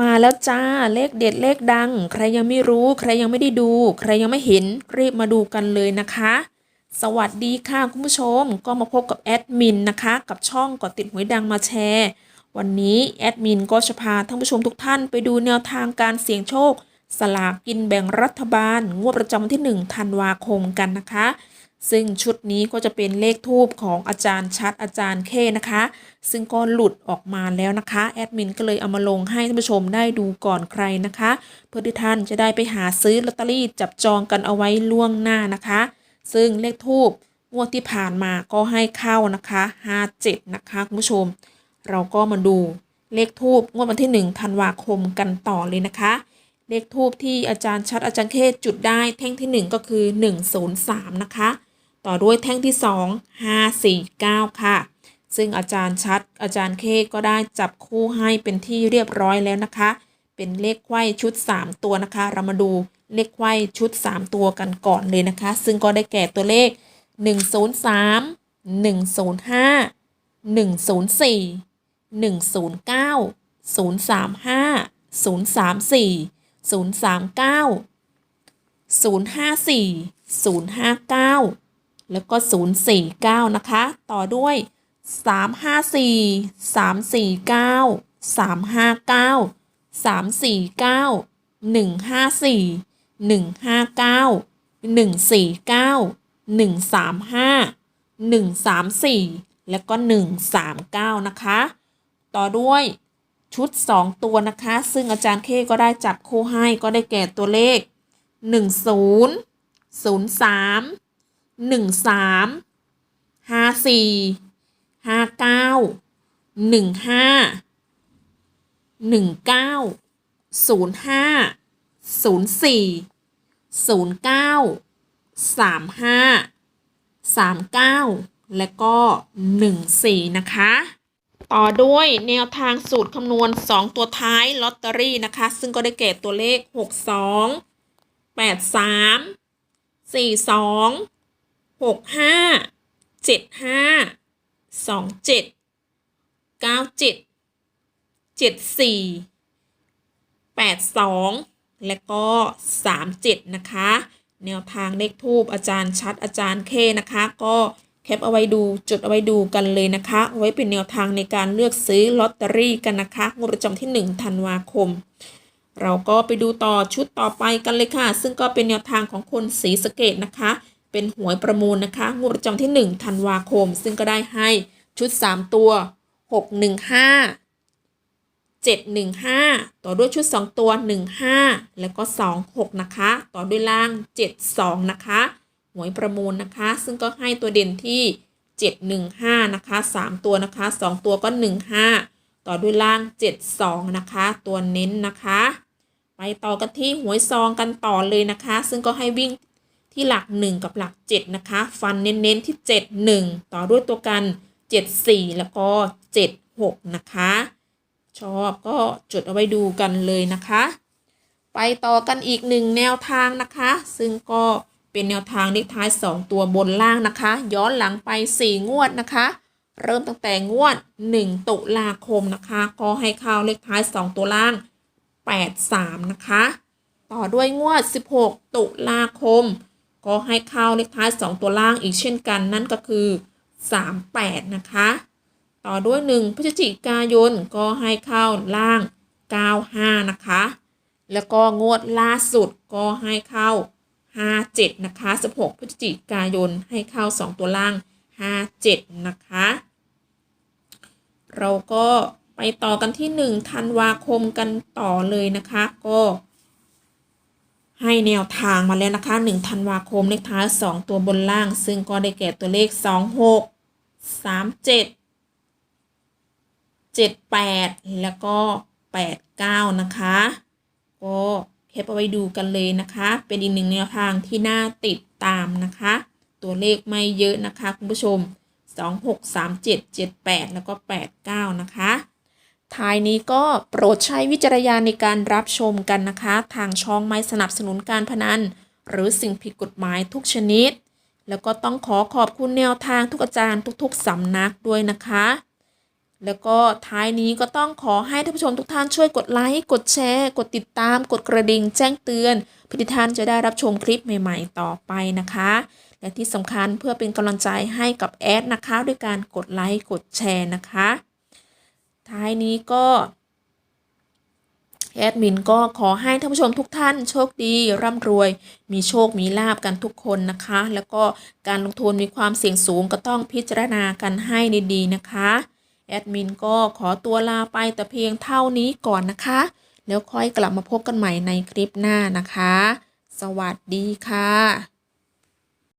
มาแล้วจ้าเลขเด็ดเลขดัง ใครยังไม่รู้ใครยังไม่ได้ดู ใครยังไม่เห็นรีบมาดูกันเลยนะคะ สวัสดีค่ะคุณผู้ชมก็มาพบกับแอดมินนะคะ กับช่องกดติดหวยดังมาแชร์ วันนี้แอดมินก็จะพาท่านผู้ชมทุกท่านไปดูแนวทางการเสี่ยงโชค สลากกินแบ่งรัฐบาล งวดประจำวันที่1ธันวาคมกันนะคะ ซึ่งชุดนี้ก็จะเป็นเลขทูบของอาจารย์ชัดอาจารย์เคนะคะ ซึ่งก็หลุดออกมาแล้วนะคะแอดมินก็เลยเอามาลงให้ท่านผู้ชมได้ดูก่อนใครนะคะ เพื่อที่ท่านจะได้ไปหาซื้อลอตเตอรี่จับจองกันเอาไว้ล่วงหน้านะคะ ซึ่งเลขทูบงวดที่ผ่านมาก็ให้เข้านะคะ57นะคะคุณผู้ชม เราก็มาดูเลขทูบงวดวันที่1ธันวาคมกันต่อเลยนะคะ เลขทูบที่อาจารย์ชัดอาจารย์เคจุดได้แท่งที่ 1 ก็คือ 103 นะคะ ต่อด้วยแท่งที่ 2 549 ค่ะ ซึ่งอาจารย์ชัด อาจารย์เคก็ได้จับคู่ให้เป็นที่เรียบร้อยแล้วนะคะ เป็นเลขไขว้ชุด 3 ตัวนะคะ เรามาดูเลขไขว้ชุด 3 ตัวกันก่อนเลยนะคะ ซึ่งก็ได้แก่ตัวเลข 103 105 104 109 035 034 039 054 059 แล้วก็ 049 นะคะ ต่อด้วย 354 349 359 349 154 159 149 135 134 แล้วก็ 139 นะคะ ต่อด้วยชุด 2 ตัวนะคะ ซึ่งอาจารย์เคก็ได้จับคู่ให้ก็ได้แก่ตัวเลข 10 03 หนึ่งสามห้าสี่ห้าเก้าหนึ่งห้าหนึ่งเก้าศูนย์ห้าศูนย์สี่ศูนย์เก้าสามห้าสามเก้าและก็หนึ่งสี่นะคะ ต่อด้วยแนวทางสูตรคำนวณ 2 ตัวท้ายลอตเตอรี่นะคะ ซึ่งก็ได้แก่ตัวเลข 62 83 42 หกห้าเจ็ดห้าสองเจ็ดเก้าเจ็ดเจ็ดสี่แปดสองและก็สามเจ็ดนะคะ แนวทางเลขทูบอาจารย์ชัดอาจารย์เคนะคะ ก็แคปเอาไว้ดูจดเอาไว้ดูกันเลยนะคะเอาไว้เป็นแนวทางในการเลือกซื้อลอตเตอรี่กันนะคะงวดประจำที่ 1 ธันวาคม เราก็ไปดูต่อชุดต่อไปกันเลยค่ะ ซึ่งก็เป็นแนวทางของคนสีสเกตนะคะ เป็นหวยประมูลนะคะ งวดประจำที่1ธันวาคม ซึ่งก็ได้ให้ชุด 3 ตัว 615 715 ต่อด้วยชุด 2 ตัว 15 แล้วก็ 26 นะคะ ต่อด้วยล่าง 72 นะคะหวยประมูลนะคะ ซึ่งก็ให้ตัวเด่นที่ 715 นะคะ 3 ตัวนะคะ 2 ตัวก็ 15 ต่อด้วยล่าง 72 นะคะ ตัวเน้นนะคะ ไปต่อกันที่หวยซองกันต่อเลยนะคะ ซึ่งก็ให้วิ่ง ที่หลัก 1 กับหลัก 7 นะคะ ฟันเน้นๆที่ 7 1 ต่อด้วยตัวกัน 7 4 แล้วก็ 7 6 นะคะ ชอบก็จดเอาไว้ดูกันเลยนะคะ ไปต่อกันอีกหนึ่งแนวทางนะคะ ซึ่งก็เป็นแนวทางเลขท้าย 2 ตัวบนล่างนะคะ ย้อนหลังไป 4 งวดนะคะ เริ่มตั้งแต่งวด 1 ตุลาคมนะคะ ก็ให้เข้าเลขท้าย 2 ตัวล่าง 8 3 นะคะ ต่อด้วยงวด 16 ตุลาคม ก็ให้เข้าเลขท้าย 2 ตัวล่างอีกเช่นกัน นั่นก็คือ 38 นะคะ ต่อด้วย 1พฤศจิกายนก็ให้เข้าล่าง 95 นะคะ แล้วก็งวดล่าสุดก็ให้เข้า 57 นะคะ 16 พฤศจิกายนให้เข้า 2 ตัวล่าง 57 นะคะ เราก็ไปต่อกันที่ 1 ธันวาคมกันต่อเลยนะคะ ก็ ให้แนวทางมาแล้วนะคะ1ธันวาคมเลขท้าย 2 ตัวบนล่าง ซึ่งก็ได้แก่ตัวเลข 26 37 78 แล้วก็ 89 นะคะก็แคปเอาไว้ดูกันเลยนะคะ เป็นอีกหนึ่งแนวทางที่น่าติดตามนะคะ ตัวเลขไม่เยอะนะคะ คุณผู้ชม 26 37 78 แล้วก็ 89 นะคะ ท้ายนี้ก็โปรดใช้วิจารณญาณในการรับชมกันนะคะ ทางช่องไม่สนับสนุนการพนัน หรือสิ่งผิดกฎหมายทุกชนิด แล้วก็ต้องขอขอบคุณแนวทางทุกอาจารย์ทุกๆสำนักด้วยนะคะ แล้วก็ท้ายนี้ก็ต้องขอให้ท่านผู้ชมทุกท่านช่วยกดไลค์กดแชร์ กดติดตาม กดกระดิ่งแจ้งเตือนเพื่อที่ท่านจะได้รับชมคลิปใหม่ๆ ต่อไปนะคะ และที่สำคัญเพื่อเป็นกำลังใจให้กับแอดนะคะ ด้วยการกดไลค์กดแชร์นะคะ ท้ายนี้ก็แอดมินก็ขอให้ท่านผู้ชมทุกท่านโชคดี ร่ำรวย มีโชคมีลาบกันทุกคนนะคะ แล้วก็การลงทุนมีความเสี่ยงสูงก็ต้องพิจารณากันให้ดีๆนะคะ แอดมินก็ขอตัวลาไปแต่เพียงเท่านี้ก่อนนะคะ แล้วค่อยกลับมาพบกันใหม่ในคลิปหน้านะคะ สวัสดีค่ะ